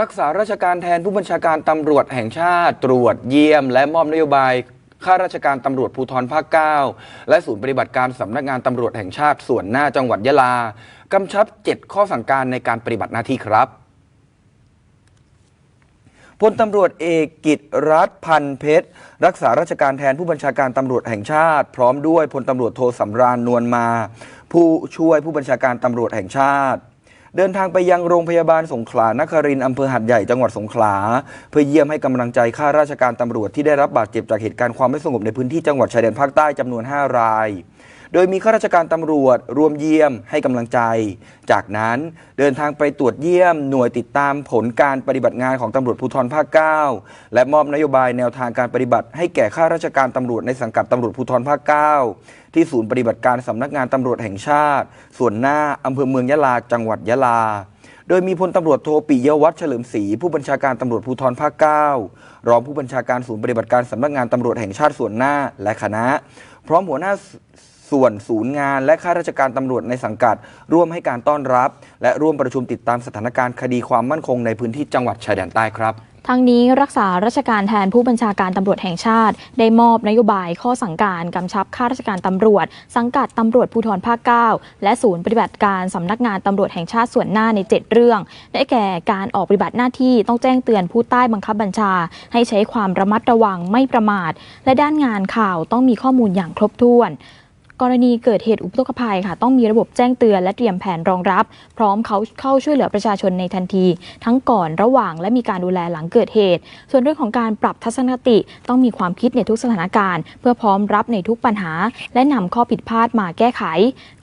รักษาราชการแทนผู้บัญชาการตำรวจแห่งชาติ ตรวจเยี่ยม และมอบนโยบายข้าราชการตำรวจภูธรภาค 9 และศูนย์ปฏิบัติการสำนักงานตำรวจแห่งชาติส่วนหน้าจังหวัดยะลากำชับ 7 ข้อสั่งการในการปฏิบัติหน้าที่ครับพลตำรวจเอกกิตรัฐพันเพชร รักษาราชการแทนผู้บัญชาการตำรวจแห่งชาติ พร้อมด้วยพลตำรวจโทสำราญนวลมา ผู้ช่วยผู้บัญชาการตำรวจแห่งชาติ เดินทางไปยังโรงพยาบาลสงขลานครินทร์อำเภอหัดใหญ่จังหวัดสงขลา เพื่อเยี่ยมให้กำลังใจข้าราชการตำรวจที่ได้รับบาดเจ็บจากเหตุการณ์ความไม่สงบในพื้นที่จังหวัดชายแดนภาคใต้จำนวน 5 ราย โดยมีข้าราชการตำรวจรวมเยี่ยมให้กำลังใจ จากนั้นเดินทางไปตรวจเยี่ยม หน่วยติดตามผลการปฏิบัติงานของตำรวจภูธรภาค 9 และมอบนโยบายแนวทางการปฏิบัติ ให้แก่ข้าราชการตำรวจในสังกัดตำรวจภูธรภาค 9 ที่ศูนย์ปฏิบัติการสำนักงานตำรวจแห่งชาติ ส่วนหน้าอำเภอเมืองยะลา จังหวัดยะลาโดยมีพลตำรวจโทปิยวัฒน์เฉลิมศรีผู้บัญชาการตำรวจภูธรภาค9รองผู้บัญชาการศูนย์ปฏิบัติการสำนักงานตำรวจแห่งชาติส่วนหน้าและคณะ พร้อมหัวหน้า ส่วนศูนย์งานและข้าราชการตำรวจในสังกัด ร่วมให้การต้อนรับ และร่วมประชุมติดตามสถานการณ์คดีความมั่นคงในพื้นที่จังหวัดชายแดนใต้ครับทั้งนี้รักษาราชการแทนผู้บัญชาการตำรวจแห่งชาติ ได้มอบนโยบายข้อสั่งการกำชับข้าราชการตำรวจ สังกัดตำรวจภูธรภาค 9 และศูนย์ปฏิบัติการสำนักงานตำรวจแห่งชาติส่วนหน้าใน 7 เรื่อง ได้แก่การออกปฏิบัติหน้าที่ต้องแจ้งเตือนผู้ใต้บังคับบัญชา ให้ใช้ความระมัดระวังไม่ประมาท และด้านงานข่าวต้องมีข้อมูลอย่างครบถ้วน กรณีเกิดเหตุอุทกภัยค่ะ ต้องมีระบบแจ้งเตือนและเตรียมแผนรองรับ พร้อมเขาเข้าช่วยเหลือประชาชนในทันที ทั้งก่อนระหว่างและมีการดูแลหลังเกิดเหตุ ส่วนเรื่องของการปรับทัศนคติต้องมีความคิดในทุกสถานการณ์ เพื่อพร้อมรับในทุกปัญหา และนำข้อผิดพลาดมาแก้ไข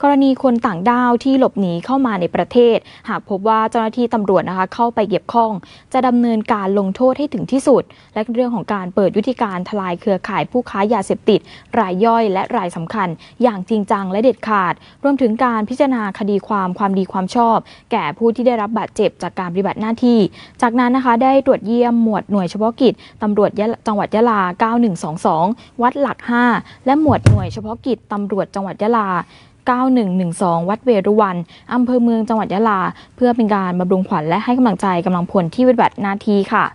กรณีคนต่างด้าวที่หลบหนีเข้ามาในประเทศ หากพบว่าเจ้าหน้าที่ตำรวจนะคะเข้าไปเกี่ยวข้อง จะดำเนินการลงโทษให้ถึงที่สุด และเรื่องของการเปิดยุทธิการทลายเครือข่ายผู้ค้ายาเสพติด รายย่อยและรายสำคัญอย่างจริงจังและเด็ดขาด รวมถึงการพิจารณาคดีความความดีความชอบ แก่ผู้ที่ได้รับบาดเจ็บจากการปฏิบัติหน้าที่ จากนั้นนะคะได้ตรวจเยี่ยมหมวดหน่วยเฉพาะกิจตำรวจจังหวัดยะลา 9122 วัดหลัก 5 และหมวดหน่วยเฉพาะกิจตำรวจจังหวัดยะลา9112 วัดเวรุวันอำเภอเมืองจังหวัดยะลา เพื่อเป็นการบำรุงขวัญและให้กำลังใจกำลังพลที่ปฏิบัติหน้าที่ค่ะ